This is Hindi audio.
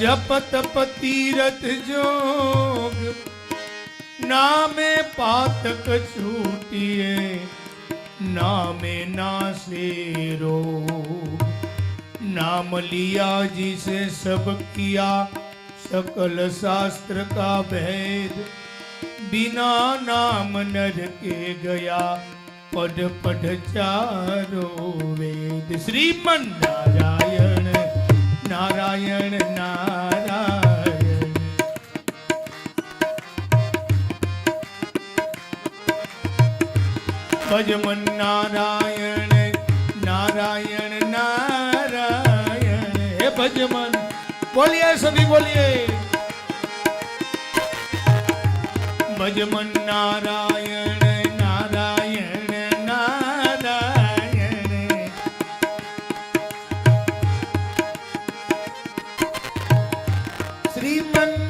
जप तप तीरथ जोग, नामे पातक छूटिए, नामे नासे रोग। नाम लिया जिसे सब किया, सकल शास्त्र का भेद। बिना नाम नर के गया पढ़ पढ़ चारो वेद। श्रीमन नारायण नारायण भजमन नारायण नारायण नारायण हे भज बोलिए सभी बोलिए भजमन नारायण नारायण नारायण। श्रीमन